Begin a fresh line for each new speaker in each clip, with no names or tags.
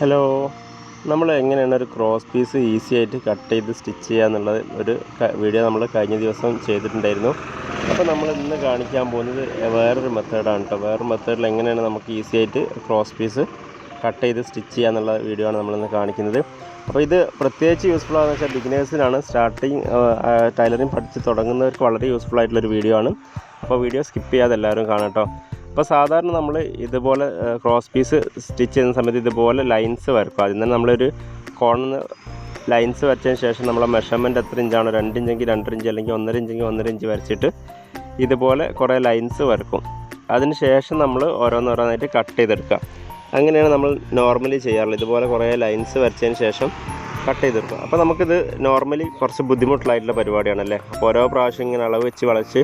Hello. നമ്മൾ എങ്ങനെയാണ് ഒരു ക്രോസ് പീസ് ഈസി ആയിട്ട് കട്ട് ചെയ്ത് സ്റ്റിച്ച് ചെയ്യുക എന്നുള്ളത് ഒരു വീഡിയോ നമ്മൾ കഴിഞ്ഞ ദിവസം ചെയ്തിട്ടുണ്ടായിരുന്നു. അപ്പോൾ നമ്മൾ ഇന്ന് കാണിക്കാൻ പോകുന്നത് വേറൊരു മെത്തേഡാണ് കേട്ടോ വേറൊരു മെത്തേഡിൽ എങ്ങനെയാണ് നമുക്ക് ഈസി ആയിട്ട് ക്രോസ് പീസ് കട്ട് ചെയ്ത് സ്റ്റിച്ച് ചെയ്യുക എന്നുള്ള വീഡിയോ ആണ് നമ്മളിന്ന് കാണിക്കുന്നത്. അപ്പോൾ ഇത് പ്രത്യേകിച്ച് യൂസ്ഫുൾ ആണെന്ന് വെച്ചാൽ ബിഗിനേഴ്സിനാണ് സ്റ്റാർട്ടിങ് ടൈലറിങ് പഠിച്ച് തുടങ്ങുന്നവർക്ക് വളരെ യൂസ്ഫുൾ ആയിട്ടുള്ളൊരു വീഡിയോ ആണ്. അപ്പോൾ വീഡിയോ സ്കിപ്പ് ചെയ്യാതെ എല്ലാവരും കാണാം കേട്ടോ അപ്പോൾ സാധാരണ നമ്മൾ ഇതുപോലെ ക്രോസ് പീസ് സ്റ്റിച്ച് ചെയ്യുന്ന സമയത്ത് ഇതുപോലെ ലൈൻസ് വരക്കും. അതിൽ നിന്ന് നമ്മളൊരു കോണിൽ ലൈൻസ് വരച്ചതിന് ശേഷം നമ്മളെ മെഷർമെന്റ് എത്ര ഇഞ്ചാണോ രണ്ട് ഇഞ്ചെങ്കിൽ രണ്ടര ഇഞ്ച് അല്ലെങ്കിൽ ഒന്നര ഇഞ്ചെങ്കിൽ ഒന്നര ഇഞ്ച് വരച്ചിട്ട് ഇതുപോലെ കുറേ ലൈൻസ് വരക്കും. അതിന് ശേഷം നമ്മൾ ഓരോന്നോരോന്നായിട്ട് കട്ട് ചെയ്തെടുക്കുക. അങ്ങനെയാണ് നമ്മൾ നോർമലി ചെയ്യാറുള്ളത്. ഇതുപോലെ കുറേ ലൈൻസ് വരച്ചതിന് ശേഷം കട്ട് ചെയ്തെടുക്കുക. അപ്പോൾ നമുക്കിത് നോർമലി കുറച്ച് ബുദ്ധിമുട്ടുള്ളതായിട്ടുള്ള പരിപാടിയാണല്ലേ? അപ്പോൾ ഓരോ പ്രാവശ്യം ഇങ്ങനെ അളവ് വെച്ച് വളച്ച്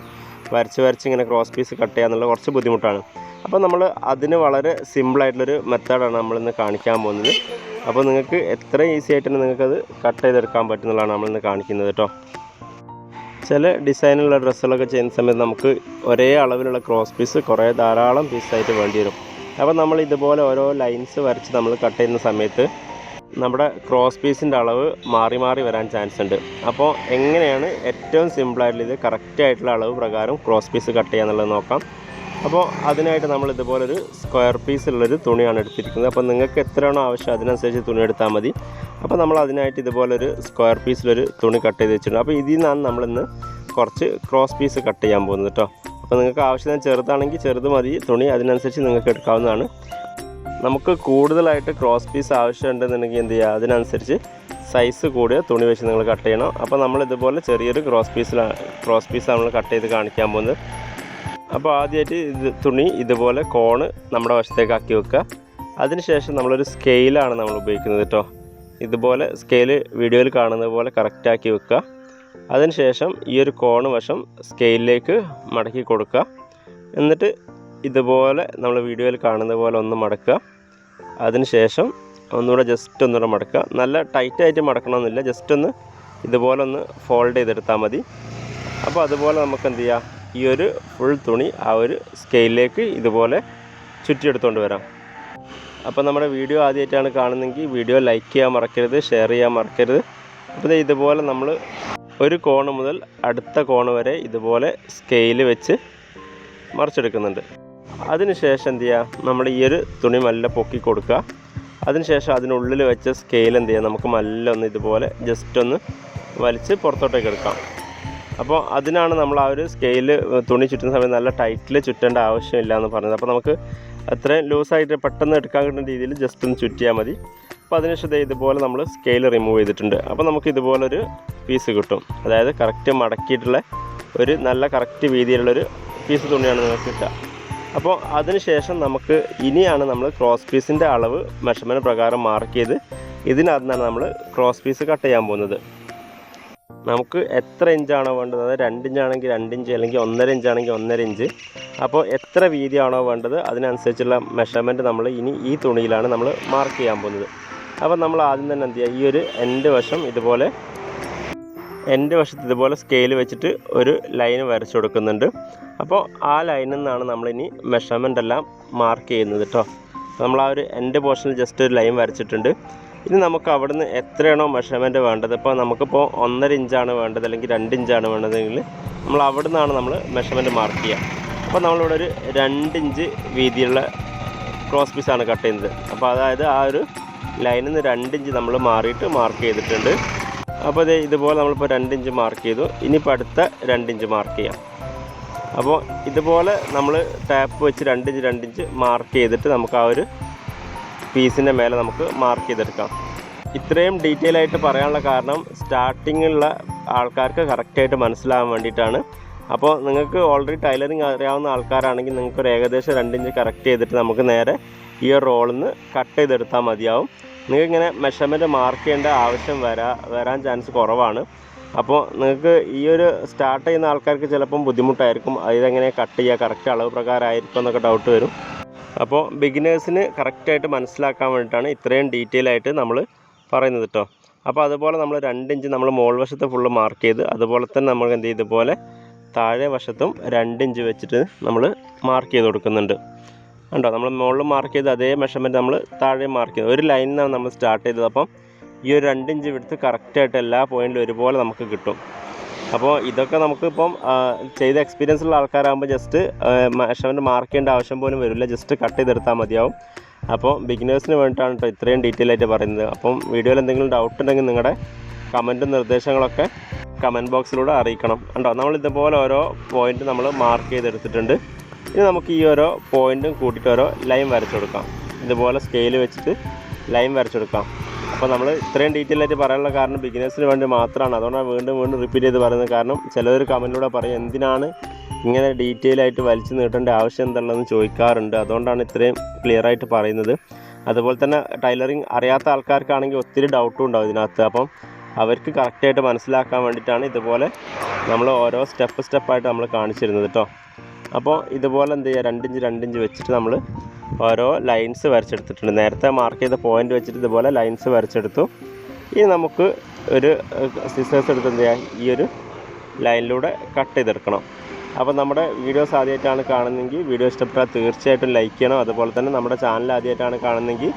വരച്ച് വരച്ച് ഇങ്ങനെ ക്രോസ് പീസ് കട്ട് ചെയ്യുക എന്നുള്ളത് കുറച്ച് ബുദ്ധിമുട്ടാണ്. അപ്പോൾ നമ്മൾ അതിന് വളരെ സിമ്പിളായിട്ടുള്ളൊരു മെത്തേഡാണ് നമ്മളിന്ന് കാണിക്കാൻ പോകുന്നത്. അപ്പോൾ നിങ്ങൾക്ക് എത്ര ഈസി ആയിട്ട് നിങ്ങൾക്കത് കട്ട് ചെയ്തെടുക്കാൻ പറ്റുന്നതാണ് നമ്മളിന്ന് കാണിക്കുന്നത് കേട്ടോ. ചില ഡിസൈനുള്ള ഡ്രസ്സുകളൊക്കെ ചെയ്യുന്ന സമയത്ത് നമുക്ക് ഒരേ അളവിലുള്ള ക്രോസ് പീസ് കുറേ ധാരാളം പീസായിട്ട് വേണ്ടി വരും. അപ്പോൾ നമ്മൾ ഇതുപോലെ ഓരോ ലൈൻസ് വരച്ച് നമ്മൾ കട്ട് ചെയ്യുന്ന സമയത്ത് നമ്മുടെ ക്രോസ് പീസിന്റെ അളവ് മാറി മാറി വരാൻ ചാൻസ് ഉണ്ട്. അപ്പോൾ എങ്ങനെയാണ് ഏറ്റവും സിമ്പിളായിട്ടുള്ള ഇത് കറക്റ്റായിട്ടുള്ള അളവ് പ്രകാരം ക്രോസ് പീസ് കട്ട് ചെയ്യുക എന്നുള്ളത് നോക്കാം. അപ്പോൾ അതിനായിട്ട് നമ്മൾ ഇതുപോലൊരു സ്ക്വയർ പീസുള്ളൊരു തുണിയാണ് എടുത്തിരിക്കുന്നത്. അപ്പോൾ നിങ്ങൾക്ക് എത്രയാണോ ആവശ്യം അതിനനുസരിച്ച് തുണി എടുത്താൽ മതി. അപ്പോൾ നമ്മൾ അതിനായിട്ട് ഇതുപോലൊരു സ്ക്വയർ പീസിലൊരു തുണി കട്ട് ചെയ്ത് വെച്ചിട്ടുണ്ട്. അപ്പോൾ ഇതിൽ നിന്നാണ് നമ്മളിന്ന് കുറച്ച് ക്രോസ് പീസ് കട്ട് ചെയ്യാൻ പോകുന്നത് കേട്ടോ അപ്പോൾ നിങ്ങൾക്ക് ആവശ്യത്തിന് ചെറുതാണെങ്കിൽ ചെറുത് മതി. തുണി അതിനനുസരിച്ച് നിങ്ങൾക്ക് എടുക്കാവുന്നതാണ്. നമുക്ക് കൂടുതലായിട്ട് ക്രോസ് പീസ് ആവശ്യമുണ്ടെന്നുണ്ടെങ്കിൽ എന്ത് ചെയ്യുക? അതിനനുസരിച്ച് സൈസ് കൂടിയ തുണി വെച്ച് നിങ്ങൾ കട്ട് ചെയ്യണം. അപ്പോൾ നമ്മൾ ഇതുപോലെ ചെറിയൊരു ക്രോസ് പീസിലാണ് ക്രോസ് പീസാണ് നമ്മൾ കട്ട് ചെയ്ത് കാണിക്കാൻ പോകുന്നത്. അപ്പോൾ ആദ്യമായിട്ട് ഇത് തുണി ഇതുപോലെ കോണ് നമ്മുടെ വശത്തേക്ക് ആക്കി വെക്കുക. അതിനുശേഷം നമ്മളൊരു സ്കെയിലാണ് നമ്മൾ ഉപയോഗിക്കുന്നത് കേട്ടോ ഇതുപോലെ സ്കെയിൽ വീഡിയോയിൽ കാണുന്നത് പോലെ കറക്റ്റാക്കി വെക്കുക. അതിനുശേഷം ഈ ഒരു കോണ് വശം സ്കെയിലിലേക്ക് മടക്കി കൊടുക്കുക. എന്നിട്ട് ഇതുപോലെ നമ്മൾ വീഡിയോയിൽ കാണുന്ന പോലെ ഒന്ന് മടക്കുക. അതിനുശേഷം ഒന്നുകൂടെ ജസ്റ്റ് ഒന്നുകൂടെ മടക്കുക. നല്ല ടൈറ്റായിട്ട് മടക്കണമെന്നില്ല. ജസ്റ്റ് ഒന്ന് ഇതുപോലെ ഒന്ന് ഫോൾഡ് ചെയ്തെടുത്താൽ മതി. അപ്പോൾ അതുപോലെ നമുക്ക് എന്ത് ചെയ്യാം? ഈ ഒരു ഫുൾ തുണി ആ ഒരു സ്കെയിലിലേക്ക് ഇതുപോലെ ചുറ്റിയെടുത്തുകൊണ്ട് വരാം. അപ്പോൾ നമ്മുടെ വീഡിയോ ആദ്യമായിട്ടാണ് കാണുന്നതെങ്കിൽ വീഡിയോ ലൈക്ക് ചെയ്യാൻ മറക്കരുത് ഷെയർ ചെയ്യാൻ മറക്കരുത്. അപ്പോൾ ഇതുപോലെ നമ്മൾ ഒരു കോണ് മുതൽ അടുത്ത കോണ് വരെ ഇതുപോലെ സ്കെയിൽ വെച്ച് മറിച്ചെടുക്കുന്നുണ്ട്. അതിനുശേഷം എന്ത് ചെയ്യുക നമ്മൾ ഈ ഒരു തുണി നല്ല പൊക്കി കൊടുക്കുക. അതിനുശേഷം അതിനുള്ളിൽ വെച്ച സ്കെയിൽ എന്ത് ചെയ്യുക നമുക്ക് നല്ല ഒന്ന് ഇതുപോലെ ജസ്റ്റ് ഒന്ന് വലിച്ച് പുറത്തോട്ടേക്ക് എടുക്കാം. അപ്പോൾ അതിനാണ് നമ്മൾ ആ ഒരു സ്കെയിൽ തുണി ചുറ്റുന്ന സമയത്ത് നല്ല ടൈറ്റിൽ ചുറ്റേണ്ട ആവശ്യമില്ല എന്ന് പറഞ്ഞത്. അപ്പോൾ നമുക്ക് അത്രയും ലൂസായിട്ട് പെട്ടെന്ന് എടുക്കാൻ കിട്ടുന്ന രീതിയിൽ ജസ്റ്റ് ഒന്ന് ചുറ്റിയാൽ മതി. അപ്പോൾ അതിനുശേഷം ഇതുപോലെ നമ്മൾ സ്കെയിൽ റിമൂവ് ചെയ്തിട്ടുണ്ട്. അപ്പോൾ നമുക്ക് ഇതുപോലൊരു പീസ് കിട്ടും. അതായത് കറക്റ്റ് മടക്കിയിട്ടുള്ള ഒരു നല്ല കറക്റ്റ് വീതിയിലുള്ളൊരു പീസ് തുണിയാണ് നിങ്ങൾക്ക് കിട്ടുക. അപ്പോൾ അതിനുശേഷം നമുക്ക് ഇനിയാണ് നമ്മൾ ക്രോസ് പീസിന്റെ അളവ് മെഷർമെന്റ് പ്രകാരം മാർക്ക് ചെയ്ത് ഇതിനകത്താണ് നമ്മൾ ക്രോസ് പീസ് കട്ട് ചെയ്യാൻ പോകുന്നത്. നമുക്ക് എത്ര ഇഞ്ചാണോ വേണ്ടത്? അതായത് രണ്ട് ഇഞ്ചാണെങ്കിൽ രണ്ട് ഇഞ്ച് അല്ലെങ്കിൽ ഒന്നര ഇഞ്ചാണെങ്കിൽ ഒന്നര ഇഞ്ച് അപ്പോൾ എത്ര വീതിയാണോ വേണ്ടത്? അതിനനുസരിച്ചുള്ള മെഷർമെന്റ് നമ്മൾ ഇനി ഈ തുണിയിലാണ് നമ്മൾ മാർക്ക് ചെയ്യാൻ പോകുന്നത്. അപ്പോൾ നമ്മൾ ആദ്യം തന്നെ എന്ത് ചെയ്യുക? ഈ ഒരു എന്റെ വശം ഇതുപോലെ എന്റെ വശത്ത് ഇതുപോലെ സ്കെയിൽ വെച്ചിട്ട് ഒരു ലൈൻ വരച്ചു കൊടുക്കുന്നുണ്ട്. അപ്പോൾ ആ ലൈനിൽ നിന്നാണ് നമ്മളിനി മെഷർമെന്റ് എല്ലാം മാർക്ക് ചെയ്യുന്നത് കേട്ടോ നമ്മൾ ആ ഒരു എന്റെ പോർഷനിൽ ജസ്റ്റ് ഒരു ലൈൻ വരച്ചിട്ടുണ്ട്. ഇനി നമുക്ക് അവിടുന്ന് എത്രയാണോ മെഷർമെന്റ് വേണ്ടത്? ഇപ്പോൾ നമുക്കിപ്പോൾ ഒന്നര ഇഞ്ചാണ് വേണ്ടത് അല്ലെങ്കിൽ രണ്ട് ഇഞ്ചാണ് വേണ്ടതെങ്കിൽ നമ്മൾ അവിടെ നിന്നാണ് നമ്മൾ മെഷർമെന്റ് മാർക്ക് ചെയ്യുക. അപ്പോൾ നമ്മളിവിടെ ഒരു രണ്ട് ഇഞ്ച് വീതിയുള്ള ക്രോസ് പീസാണ് കട്ട് ചെയ്യുന്നത്. അപ്പോൾ അതായത് ആ ഒരു ലൈനിൽ നിന്ന് രണ്ട് ഇഞ്ച് നമ്മൾ മാറിയിട്ട് മാർക്ക് ചെയ്തിട്ടുണ്ട്. അപ്പോൾ ഇത് ഇതുപോലെ നമ്മളിപ്പോൾ രണ്ട് ഇഞ്ച് മാർക്ക് ചെയ്തു. ഇനിയിപ്പോൾ അടുത്ത രണ്ട് ഇഞ്ച് മാർക്ക് ചെയ്യാം. അപ്പോൾ ഇതുപോലെ നമ്മൾ ടാപ്പ് വെച്ച് രണ്ട് ഇഞ്ച് രണ്ട് ഇഞ്ച് മാർക്ക് ചെയ്തിട്ട് നമുക്ക് ആ ഒരു പീസിന്റെ മേലെ നമുക്ക് മാർക്ക് ചെയ്തെടുക്കാം. ഇത്രയും ഡീറ്റെയിൽ ആയിട്ട് പറയാനുള്ള കാരണം സ്റ്റാർട്ടിങ്ങിലുള്ള ആൾക്കാർക്ക് കറക്റ്റായിട്ട് മനസ്സിലാകാൻ വേണ്ടിയിട്ടാണ്. അപ്പോൾ നിങ്ങൾക്ക് ഓൾറെഡി ടൈലറിങ് അറിയാവുന്ന ആൾക്കാരാണെങ്കിൽ നിങ്ങൾക്ക് ഒരു ഏകദേശം രണ്ട് ഇഞ്ച് കറക്റ്റ് ചെയ്തിട്ട് നമുക്ക് നേരെ ഈ റോളിൽ നിന്ന് കട്ട് ചെയ്തെടുത്താൽ മതിയാവും. നിങ്ങൾക്ക് ഇങ്ങനെ മെഷർമെന്റ് മാർക്ക് ചെയ്യേണ്ട ആവശ്യം വരാ വരാൻ ചാൻസ് കുറവാണ്. അപ്പോൾ നിങ്ങൾക്ക് ഈ ഒരു സ്റ്റാർട്ട് ചെയ്യുന്ന ആൾക്കാർക്ക് ചിലപ്പം ബുദ്ധിമുട്ടായിരിക്കും. ഇതെങ്ങനെ കട്ട് ചെയ്യുക കറക്റ്റ് അളവ് പ്രകാരമായിരിക്കും എന്നൊക്കെ ഡൗട്ട് വരും. അപ്പോൾ ബിഗിനേഴ്സിന് കറക്റ്റായിട്ട് മനസ്സിലാക്കാൻ വേണ്ടിയിട്ടാണ് ഇത്രയും ഡീറ്റെയിൽ ആയിട്ട് നമ്മൾ പറയുന്നത് കേട്ടോ അപ്പോൾ അതുപോലെ നമ്മൾ രണ്ട് ഇഞ്ച് നമ്മൾ മോൾ വശത്ത് ഫുള്ള് മാർക്ക് ചെയ്ത് അതുപോലെ തന്നെ നമ്മൾ എന്ത് ചെയ്ത് ഇതുപോലെ താഴെ വശത്തും രണ്ട് ഇഞ്ച് വെച്ചിട്ട് നമ്മൾ മാർക്ക് ചെയ്ത് കൊടുക്കുന്നുണ്ട്. ഉണ്ടോ? നമ്മൾ മുകളിൽ മാർക്ക് ചെയ്ത് അതേ മെഷർമെന്റ് നമ്മൾ താഴെ മാർക്ക് ചെയ്ത്. ഒരു ലൈനിൽ നിന്നാണ് നമ്മൾ സ്റ്റാർട്ട് ചെയ്തത്. അപ്പം ഈ ഒരു രണ്ട് ഇഞ്ച് വിടുത്ത് കറക്റ്റായിട്ട് എല്ലാ പോയിന്റിലും ഒരുപോലെ നമുക്ക് കിട്ടും. അപ്പോൾ ഇതൊക്കെ നമുക്കിപ്പം ചെയ്ത എക്സ്പീരിയൻസ് ഉള്ള ആൾക്കാരാകുമ്പോൾ ജസ്റ്റ് മെഷർമെന്റ് മാർക്ക് ചെയ്യേണ്ട ആവശ്യം പോലും വരില്ല. ജസ്റ്റ് കട്ട് ചെയ്തെടുത്താൽ മതിയാവും. അപ്പോൾ ബിഗിനേഴ്സിന് വേണ്ടിയിട്ടാണ് കേട്ടോ ഇത്രയും ഡീറ്റെയിൽ ആയിട്ട് പറയുന്നത്. അപ്പം വീഡിയോയിൽ എന്തെങ്കിലും ഡൗട്ട് ഉണ്ടെങ്കിൽ നിങ്ങളുടെ കമന്റും നിർദ്ദേശങ്ങളൊക്കെ കമന്റ് ബോക്സിലൂടെ അറിയിക്കണം. ഉണ്ടോ നമ്മൾ ഇതുപോലെ ഓരോ പോയിന്റ് നമ്മൾ മാർക്ക് ചെയ്തെടുത്തിട്ടുണ്ട്. ഇനി നമുക്ക് ഈ ഓരോ പോയിന്റും കൂട്ടിയിട്ട് ഓരോ ലൈൻ വരച്ചെടുക്കാം ഇതുപോലെ സ്കെയിൽ വെച്ചിട്ട് ലൈൻ വരച്ചെടുക്കാം അപ്പോൾ നമ്മൾ ഇത്രയും ഡീറ്റെയിൽ ആയിട്ട് പറയാനുള്ള കാരണം ബിഗിനേഴ്സിന് വേണ്ടി മാത്രമാണ്. അതുകൊണ്ടാണ് വീണ്ടും വീണ്ടും റിപ്പീറ്റ് ചെയ്ത് പറയുന്നത്. കാരണം ചിലർ കമന്റിലൂടെ പറയും എന്തിനാണ് ഇങ്ങനെ ഡീറ്റെയിൽ ആയിട്ട് വലിച്ചു നീട്ടേണ്ട ആവശ്യം എന്താണെന്ന് ചോദിക്കാറുണ്ട്. അതുകൊണ്ടാണ് ഇത്രയും ക്ലിയർ ആയിട്ട് പറയുന്നത്. അതുപോലെ തന്നെ ടൈലറിങ് അറിയാത്ത ആൾക്കാർക്കാണെങ്കിൽ ഒത്തിരി ഡൗട്ടും ഉണ്ടാവും ഇതിനകത്ത്. അപ്പം അവർക്ക് കറക്റ്റായിട്ട് മനസ്സിലാക്കാൻ വേണ്ടിയിട്ടാണ് ഇതുപോലെ നമ്മൾ ഓരോ സ്റ്റെപ്പ് സ്റ്റെപ്പായിട്ട് നമ്മൾ കാണിച്ചിരുന്നത് കേട്ടോ അപ്പോൾ ഇതുപോലെ എന്ത് ചെയ്യുക? രണ്ടിഞ്ച് രണ്ടിഞ്ച് വെച്ചിട്ട് നമ്മൾ ഓരോ ലൈൻസ് വരച്ചെടുത്തിട്ടുണ്ട്. നേരത്തെ മാർക്ക് ചെയ്ത പോയിന്റ് വെച്ചിട്ട് ഇതുപോലെ ലൈൻസ് വരച്ചെടുത്തു. ഇനി നമുക്ക് ഒരു സിസേഴ്സ് എടുത്ത് എന്ത് ചെയ്യാം? ഈ ഒരു ലൈനിലൂടെ കട്ട് ചെയ്തെടുക്കണം. അപ്പോൾ നമ്മുടെ വീഡിയോസ് ആദ്യമായിട്ടാണ് കാണുന്നതെങ്കിൽ വീഡിയോ ഇഷ്ടപ്പെട്ടാൽ തീർച്ചയായിട്ടും ലൈക്ക് ചെയ്യണം. അതുപോലെ തന്നെ നമ്മുടെ ചാനൽ ആദ്യമായിട്ടാണ് കാണുന്നതെങ്കിൽ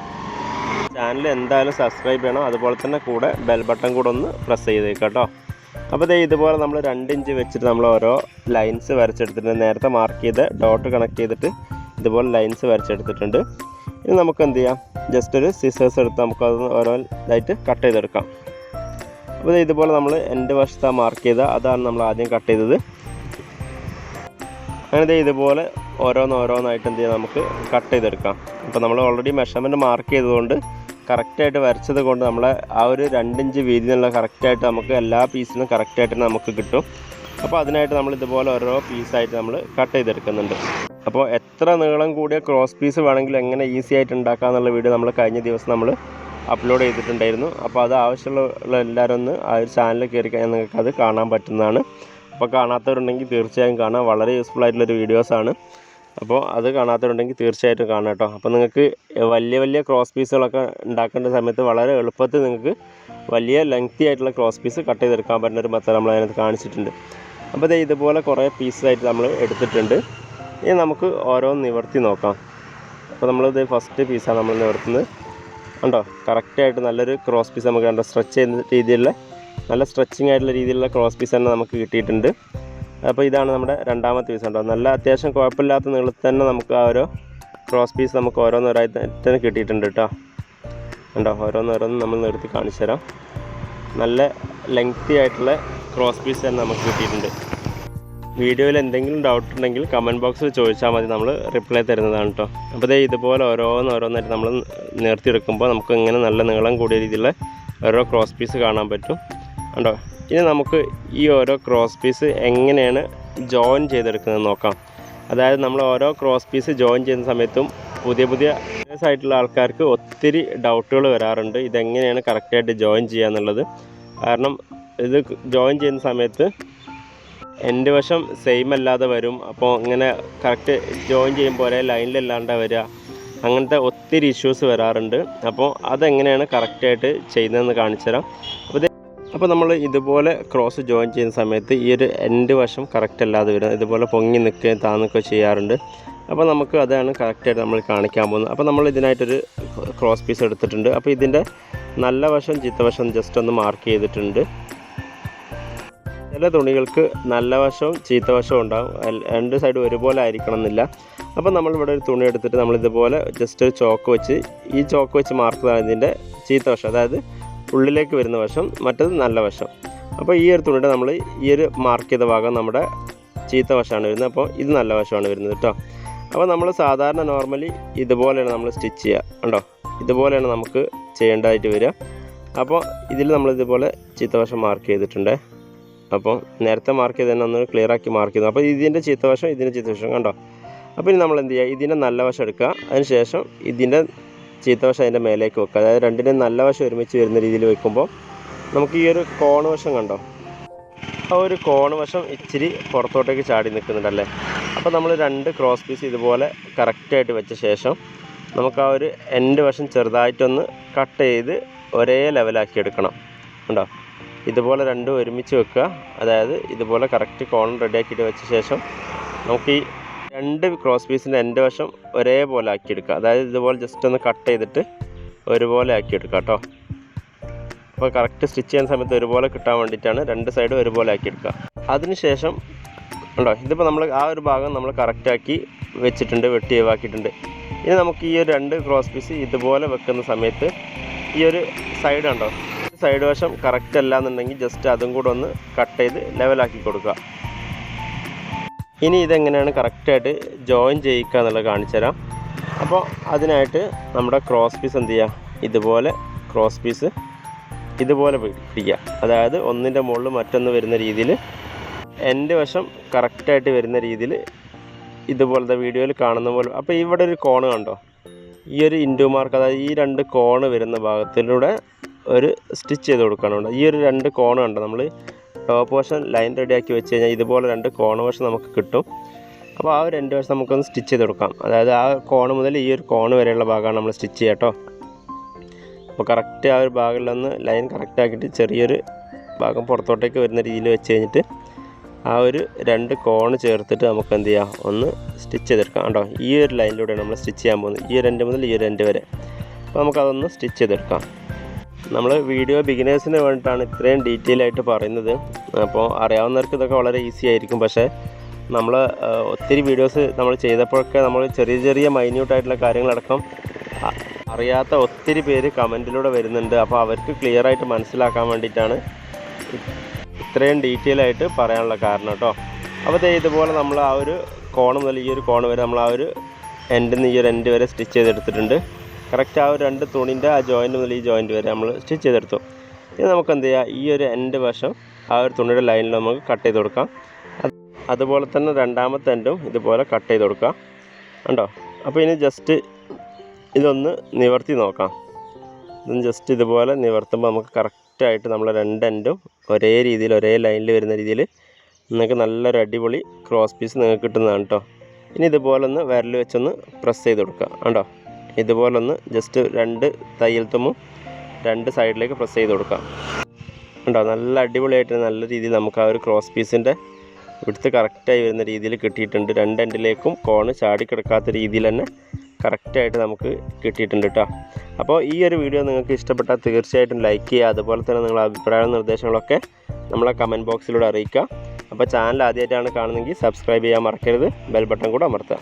ചാനൽ എന്തായാലും സബ്സ്ക്രൈബ് ചെയ്യണം. അതുപോലെ തന്നെ കൂടെ ബെൽ ബട്ടൺ കൂടെ ഒന്ന് പ്രസ് ചെയ്തേക്കാം കേട്ടോ. അപ്പോൾ ദേ ഇതുപോലെ നമ്മൾ രണ്ട് ഇഞ്ച് വെച്ചിട്ട് നമ്മൾ ഓരോ ലൈൻസ് വരച്ചെടുത്തിട്ടുണ്ട്. നേരത്തെ മാർക്ക് ചെയ്ത് ഡോട്ട് കണക്ട് ചെയ്തിട്ട് ഇതുപോലെ ലൈൻസ് വരച്ചെടുത്തിട്ടുണ്ട്. ഇനി നമുക്ക് എന്ത് ചെയ്യാം? ജസ്റ്റ് ഒരു സിസേഴ്സ് എടുത്ത് നമുക്കത് ഓരോ ഇതായിട്ട് കട്ട് ചെയ്തെടുക്കാം. അപ്പോൾ ഇതുപോലെ നമ്മൾ എന്റെ വശത്ത് മാർക്ക് ചെയ്ത അതാണ് നമ്മൾ ആദ്യം കട്ട് ചെയ്തത്. അങ്ങനെ ഇതുപോലെ ഓരോന്നോരോന്നായിട്ട് എന്ത് ചെയ്യാം? നമുക്ക് കട്ട് ചെയ്തെടുക്കാം. അപ്പോൾ നമ്മൾ ഓൾറെഡി മെഷർമെന്റ് മാർക്ക് ചെയ്തതുകൊണ്ട് കറക്റ്റായിട്ട് വരച്ചത് കൊണ്ട് നമ്മളെ ആ ഒരു രണ്ടിഞ്ച് വീതി എന്നുള്ള കറക്റ്റായിട്ട് നമുക്ക് എല്ലാ പീസിനും കറക്റ്റായിട്ട് നമുക്ക് കിട്ടും. അപ്പോൾ അതിനായിട്ട് നമ്മൾ ഇതുപോലെ ഓരോ പീസായിട്ട് നമ്മൾ കട്ട് ചെയ്തെടുക്കുന്നുണ്ട്. അപ്പോൾ എത്ര നീളം കൂടിയ ക്രോസ് പീസ് വേണമെങ്കിലും എങ്ങനെ ഈസി ആയിട്ട് ഉണ്ടാക്കാം എന്നുള്ള വീഡിയോ നമ്മൾ കഴിഞ്ഞ ദിവസം നമ്മൾ അപ്ലോഡ് ചെയ്തിട്ടുണ്ടായിരുന്നു. അപ്പോൾ അത് ആവശ്യമുള്ള എല്ലാവരും ഒന്ന് ആ ഒരു ചാനലിൽ കയറി കഴിഞ്ഞാൽ നിങ്ങൾക്ക് അത് കാണാൻ പറ്റുന്നതാണ്. അപ്പോൾ കാണാത്തവരുണ്ടെങ്കിൽ തീർച്ചയായും കാണാം. വളരെ യൂസ്ഫുൾ ആയിട്ടുള്ളൊരു വീഡിയോസാണ് അപ്പോൾ അത് കാണാത്തവരുണ്ടെങ്കിൽ തീർച്ചയായിട്ടും കാണാം കേട്ടോ. അപ്പോൾ നിങ്ങൾക്ക് വലിയ വലിയ ക്രോസ് പീസുകളൊക്കെ ഉണ്ടാക്കേണ്ട സമയത്ത് വളരെ എളുപ്പത്തിൽ നിങ്ങൾക്ക് വലിയ ലെങ്തി ആയിട്ടുള്ള ക്രോസ് പീസ് കട്ട് ചെയ്തെടുക്കാൻ പറ്റുന്ന ഒരു മെത്തേഡ് നമ്മൾ അതിനകത്ത് കാണിച്ചിട്ടുണ്ട്. അപ്പോൾ ഇതേ ഇതുപോലെ കുറേ പീസായിട്ട് നമ്മൾ എടുത്തിട്ടുണ്ട്. ഇനി നമുക്ക് ഓരോന്ന് നിവർത്തി നോക്കാം. അപ്പോൾ നമ്മളിത് ഫസ്റ്റ് പീസാണ് നമ്മൾ നിവർത്തുന്നത്. കണ്ടോ? കറക്റ്റായിട്ട് നല്ലൊരു ക്രോസ് പീസ് നമുക്ക് കണ്ടോ? സ്ട്രെച്ച് ചെയ്യുന്ന രീതിയിലുള്ള നല്ല സ്ട്രെച്ചിങ് ആയിട്ടുള്ള രീതിയിലുള്ള ക്രോസ് പീസ് തന്നെ നമുക്ക് കിട്ടിയിട്ടുണ്ട്. അപ്പോൾ ഇതാണ് നമ്മുടെ രണ്ടാമത്തെ പീസ് കേട്ടോ നല്ല അത്യാവശ്യം കുഴപ്പമില്ലാത്ത നീളത്തിൽ തന്നെ നമുക്ക് ആ ഒരു ക്രോസ് പീസ് നമുക്ക് ഓരോന്നോരായി തന്നെ കിട്ടിയിട്ടുണ്ട് കേട്ടോ ഉണ്ടോ ഓരോന്നോരോന്ന് നമ്മൾ നിർത്തി കാണിച്ചു തരാം. നല്ല ലെങ്തി ആയിട്ടുള്ള ക്രോസ് പീസ് തന്നെ നമുക്ക് കിട്ടിയിട്ടുണ്ട്. വീഡിയോയിൽ എന്തെങ്കിലും ഡൗട്ട് ഉണ്ടെങ്കിൽ കമന്റ് ബോക്സിൽ ചോദിച്ചാൽ മതി. നമ്മൾ റിപ്ലൈ തരുന്നതാണ് കേട്ടോ അപ്പോൾ ദേ ഇതുപോലെ ഓരോന്നോരോന്നായിട്ട് നമ്മൾ നിർത്തിയെടുക്കുമ്പോൾ നമുക്ക് ഇങ്ങനെ നല്ല നീളം കൂടിയ രീതിയിലുള്ള ഓരോ ക്രോസ് പീസ് കാണാൻ പറ്റും. ഉണ്ടോ ഇനി നമുക്ക് ഈ ഓരോ ക്രോസ് പീസ് എങ്ങനെയാണ് ജോയിൻ ചെയ്തെടുക്കുന്നത് നോക്കാം. അതായത് നമ്മൾ ഓരോ ക്രോസ് പീസ് ജോയിൻ ചെയ്യുന്ന സമയത്തും പുതിയ പുതിയ ആയിട്ടുള്ള ആൾക്കാർക്ക് ഒത്തിരി ഡൗട്ടുകൾ വരാറുണ്ട്. ഇതെങ്ങനെയാണ് കറക്റ്റായിട്ട് ജോയിൻ ചെയ്യുക എന്നുള്ളത്. കാരണം ഇത് ജോയിൻ ചെയ്യുന്ന സമയത്ത് എന്റെ വശം സെയിം അല്ലാതെ വരും. അപ്പോൾ ഇങ്ങനെ കറക്റ്റ് ജോയിൻ ചെയ്യുമ്പോൾ ഒരേ ലൈനിലല്ലാണ്ട് വരിക. അങ്ങനത്തെ ഒത്തിരി ഇഷ്യൂസ് വരാറുണ്ട്. അപ്പോൾ അതെങ്ങനെയാണ് കറക്റ്റായിട്ട് ചെയ്യുന്നതെന്ന് കാണിച്ചു തരാം അപ്പോൾ അപ്പോൾ നമ്മൾ ഇതുപോലെ ക്രോസ് ജോയിൻ ചെയ്യുന്ന സമയത്ത് ഈ ഒരു എന്റെ വശം കറക്റ്റ് അല്ലാതെ വരും. ഇതുപോലെ പൊങ്ങി നിൽക്കുകയും താന്നൊക്കെ ചെയ്യാറുണ്ട്. അപ്പോൾ നമുക്ക് അതാണ് കറക്റ്റായിട്ട് നമ്മൾ കാണിക്കാൻ പോകുന്നത്. അപ്പോൾ നമ്മൾ ഇതിനായിട്ടൊരു ക്രോസ് പീസ് എടുത്തിട്ടുണ്ട്. അപ്പോൾ ഇതിന്റെ നല്ല വശം ചീത്ത വശം ജസ്റ്റ് ഒന്ന് മാർക്ക് ചെയ്തിട്ടുണ്ട്. ചില തുണികൾക്ക് നല്ല വശവും ചീത്ത വശവും ഉണ്ടാകും രണ്ട് സൈഡും ഒരുപോലെ ആയിരിക്കണം എന്നില്ല അപ്പോൾ നമ്മൾ ഇവിടെ ഒരു തുണി എടുത്തിട്ട് നമ്മൾ ഇതുപോലെ ജസ്റ്റ് ഒരു ചോക്ക് വെച്ച് ഈ ചോക്ക് വെച്ച് മാർക്ക് ചെയ്താൽ ഇതിന്റെ ചീത്ത വശം അതായത് ഉള്ളിലേക്ക് വരുന്ന വശം മറ്റത് നല്ല വശം. അപ്പോൾ ഈ ഒരു തുണിയുടെ നമ്മൾ ഈ ഒരു മാർക്ക് ചെയ്ത ഭാഗം നമ്മുടെ ചീത്ത വശമാണ് വരുന്നത്. അപ്പോൾ ഇത് നല്ല വശമാണ് വരുന്നത് കേട്ടോ അപ്പോൾ നമ്മൾ സാധാരണ നോർമലി ഇതുപോലെയാണ് നമ്മൾ സ്റ്റിച്ച് ചെയ്യുക. ഉണ്ടോ ഇതുപോലെയാണ് നമുക്ക് ചെയ്യേണ്ടതായിട്ട് വരിക. അപ്പോൾ ഇതിൽ നമ്മൾ ഇതുപോലെ ചീത്ത വശം മാർക്ക് ചെയ്തിട്ടുണ്ട്. അപ്പോൾ നേരത്തെ മാർക്ക് ചെയ്ത് തന്നെ ഒന്ന് ക്ലിയർ ആക്കി മാർക്ക് ചെയ്തു. അപ്പോൾ ഇതിന്റെ ചീത്തവശം ഇതിന്റെ ചീത്തവശം കണ്ടോ? അപ്പോൾ ഇനി നമ്മൾ എന്ത് ചെയ്യുക? ഇതിന്റെ നല്ല വശം എടുക്കുക. അതിന് ശേഷം ഇതിന്റെ ചീത്തവശം അതിന്റെ മേലേക്ക് വെക്കുക. അതായത് രണ്ടിനും നല്ല വശം ഒരുമിച്ച് വരുന്ന രീതിയിൽ വെക്കുമ്പോൾ നമുക്ക് ഈ ഒരു കോണ് വശം കണ്ടോ? ആ ഒരു കോണ് വശം ഇച്ചിരി പുറത്തോട്ടേക്ക് ചാടി നിൽക്കുന്നുണ്ടല്ലേ? അപ്പോൾ നമ്മൾ രണ്ട് ക്രോസ് പീസ് ഇതുപോലെ കറക്റ്റായിട്ട് വെച്ച ശേഷം നമുക്ക് ആ ഒരു എൻഡ് വശം ചെറുതായിട്ടൊന്ന് കട്ട് ചെയ്ത് ഒരേ ലെവലാക്കി എടുക്കണം. ഉണ്ടോ ഇതുപോലെ രണ്ടും ഒരുമിച്ച് വെക്കുക. അതായത് ഇതുപോലെ കറക്റ്റ് കോൺ റെഡിയാക്കിയിട്ട് വെച്ച ശേഷം നമുക്ക് ഈ രണ്ട് ക്രോസ് പീസിന്റെ എന്റെ വശം ഒരേപോലെ ആക്കിയെടുക്കുക. അതായത് ഇതുപോലെ ജസ്റ്റ് ഒന്ന് കട്ട് ചെയ്തിട്ട് ഒരുപോലെ ആക്കിയെടുക്കുക കേട്ടോ അപ്പോൾ കറക്റ്റ് സ്റ്റിച്ച് ചെയ്യുന്ന സമയത്ത് ഒരുപോലെ കിട്ടാൻ വേണ്ടിയിട്ടാണ് രണ്ട് സൈഡും ഒരുപോലെ ആക്കിയെടുക്കുക. അതിനുശേഷം ഉണ്ടോ? ഇതിപ്പോൾ നമ്മൾ ആ ഒരു ഭാഗം നമ്മൾ കറക്റ്റാക്കി വെച്ചിട്ടുണ്ട് വെട്ടി ഒഴിവാക്കിയിട്ടുണ്ട്. ഇനി നമുക്ക് ഈ ഒരു രണ്ട് ക്രോസ് പീസ് ഇതുപോലെ വെക്കുന്ന സമയത്ത് ഈ ഒരു സൈഡ് ഉണ്ടോ സൈഡ് വശം കറക്റ്റ് അല്ല എന്നുണ്ടെങ്കിൽ ജസ്റ്റ് അതും കൂടെ ഒന്ന് കട്ട് ചെയ്ത് ലെവലാക്കി കൊടുക്കുക. ഇനി ഇതെങ്ങനെയാണ് കറക്റ്റായിട്ട് ജോയിൻ ചെയ്യിക്കുക എന്നുള്ളത് കാണിച്ചു തരാം. അപ്പോൾ അതിനായിട്ട് നമ്മുടെ ക്രോസ് പീസ് എന്ത് ചെയ്യുക? ഇതുപോലെ ക്രോസ് പീസ് ഇതുപോലെ പിടിക്കുക. അതായത് ഒന്നിന്റെ മുകളിൽ മറ്റൊന്ന് വരുന്ന രീതിയിൽ എന്റെ വശം കറക്റ്റായിട്ട് വരുന്ന രീതിയിൽ ഇതുപോലത്തെ വീഡിയോയിൽ കാണുന്ന പോലെ. അപ്പോൾ ഇവിടെ ഒരു കോണ് കണ്ടോ? ഈ ഒരു ഇൻഡു മാർക്ക് അതായത് ഈ രണ്ട് കോണ് വരുന്ന ഭാഗത്തിലൂടെ ഒരു സ്റ്റിച്ച് ചെയ്ത് കൊടുക്കണം ഈ ഒരു രണ്ട് കോണ് കണ്ടോ? നമ്മൾ ടോപ്പ് വശം ലൈൻ റെഡിയാക്കി വെച്ച് കഴിഞ്ഞാൽ ഇതുപോലെ രണ്ട് കോണ വശം നമുക്ക് കിട്ടും. അപ്പോൾ ആ ഒരു രണ്ട് വശം നമുക്കൊന്ന് സ്റ്റിച്ച് ചെയ്ത് കൊടുക്കാം. അതായത് ആ കോണ് മുതൽ ഈ ഒരു കോണ് വരെയുള്ള ഭാഗമാണ് നമ്മൾ സ്റ്റിച്ച് ചെയ്യുക കേട്ടോ അപ്പോൾ കറക്റ്റ് ആ ഒരു ഭാഗങ്ങളിലൊന്ന് ലൈൻ കറക്റ്റ് ആക്കിയിട്ട് ചെറിയൊരു ഭാഗം പുറത്തോട്ടേക്ക് വരുന്ന രീതിയിൽ വെച്ച് കഴിഞ്ഞിട്ട് ആ ഒരു രണ്ട് കോണ് ചേർത്തിട്ട് നമുക്ക് എന്ത് ചെയ്യാം? ഒന്ന് സ്റ്റിച്ച് ചെയ്തെടുക്കാം കേട്ടോ ഈ ഒരു ലൈനിലൂടെയാണ് നമ്മൾ സ്റ്റിച്ച് ചെയ്യാൻ പോകുന്നത്. ഈ രണ്ട് മുതൽ ഈ രണ്ട് വരെ. അപ്പോൾ നമുക്കതൊന്ന് സ്റ്റിച്ച് ചെയ്തെടുക്കാം. നമ്മൾ വീഡിയോ ബിഗിനേഴ്സിന് വേണ്ടിയിട്ടാണ് ഇത്രയും ഡീറ്റെയിൽ ആയിട്ട് പറയുന്നത്. അപ്പോൾ അറിയാവുന്നവർക്ക് ഇതൊക്കെ വളരെ ഈസി ആയിരിക്കും. പക്ഷേ നമ്മൾ ഒത്തിരി വീഡിയോസ് നമ്മൾ ചെയ്തപ്പോഴൊക്കെ നമ്മൾ ചെറിയ ചെറിയ മൈന്യൂട്ടായിട്ടുള്ള കാര്യങ്ങളടക്കം അറിയാത്ത ഒത്തിരി പേര് കമന്റിലൂടെ വരുന്നുണ്ട്. അപ്പോൾ അവർക്ക് ക്ലിയർ ആയിട്ട് മനസ്സിലാക്കാൻ വേണ്ടിയിട്ടാണ് ഇത്രയും ഡീറ്റെയിൽ ആയിട്ട് പറയാനുള്ള കാരണം കേട്ടോ. അപ്പോൾ ദേ ഇതുപോലെ നമ്മൾ ആ ഒരു കോണം മുതൽ ഈ ഒരു കോണം വരെ നമ്മൾ ആ ഒരു എൻഡിൽ നിന്ന് ഈ ഒരു എൻഡ് വരെ സ്റ്റിച്ച് ചെയ്തെടുത്തിട്ടുണ്ട്. കറക്റ്റ് ആ ഒരു രണ്ട് തുണിന്റെ ആ ജോയിന്റ് മുതൽ ഈ ജോയിന്റ് വരെ നമ്മൾ സ്റ്റിച്ച് ചെയ്തെടുത്തു. ഇനി നമുക്ക് എന്ത് ചെയ്യാം? ഈ ഒരു എൻഡ് വശം ആ ഒരു തുണിയുടെ ലൈനിൽ നമുക്ക് കട്ട് ചെയ്ത് കൊടുക്കാം. അത് അതുപോലെ തന്നെ രണ്ടാമത്തെ എൻഡും ഇതുപോലെ കട്ട് ചെയ്ത് കൊടുക്കാം. കണ്ടോ? അപ്പോൾ ഇനി ജസ്റ്റ് ഇതൊന്ന് നിവർത്തി നോക്കാം. ഇതൊന്ന് ജസ്റ്റ് ഇതുപോലെ നിവർത്തുമ്പോൾ നമുക്ക് കറക്റ്റായിട്ട് നമ്മൾ രണ്ട് എൻഡും ഒരേ രീതിയിൽ ഒരേ ലൈനിൽ വരുന്ന രീതിയിൽ നിങ്ങൾക്ക് നല്ലൊരു അടിപൊളി ക്രോസ് പീസ് നിങ്ങൾക്ക് കിട്ടുന്നതാണ് കേട്ടോ ഇനി ഇതുപോലെ ഒന്ന് വിരൽ വെച്ചൊന്ന് പ്രസ് ചെയ്ത് കൊടുക്കുക കണ്ടോ? ഇതുപോലെ ഒന്ന് ജസ്റ്റ് രണ്ട് തയ്യൽ തുമ്മും രണ്ട് സൈഡിലേക്ക് പ്രസ് ചെയ്ത് കൊടുക്കാം. ഉണ്ടോ നല്ല അടിപൊളിയായിട്ട് നല്ല രീതിയിൽ നമുക്ക് ആ ഒരു ക്രോസ് പീസിന്റെ ഇവിടുത്തെ കറക്റ്റായി വരുന്ന രീതിയിൽ കിട്ടിയിട്ടുണ്ട്. രണ്ട് എൻഡിലേക്കും കോണ് ചാടി കിടക്കാത്ത രീതിയിൽ തന്നെ കറക്റ്റായിട്ട് നമുക്ക് കിട്ടിയിട്ടുണ്ട് കേട്ടോ അപ്പോൾ ഈ ഒരു വീഡിയോ നിങ്ങൾക്ക് ഇഷ്ടപ്പെട്ടാൽ തീർച്ചയായിട്ടും ലൈക്ക് ചെയ്യുക. അതുപോലെ തന്നെ നിങ്ങളുടെ അഭിപ്രായവും നിർദ്ദേശങ്ങളൊക്കെ നമ്മളെ കമന്റ് ബോക്സിലൂടെ അറിയിക്കുക. അപ്പോൾ ചാനൽ ആദ്യമായിട്ടാണ് കാണുന്നതെങ്കിൽ സബ്സ്ക്രൈബ് ചെയ്യാൻ മറക്കരുത്. ബെൽ ബട്ടൺ കൂടെ അമർത്തുക.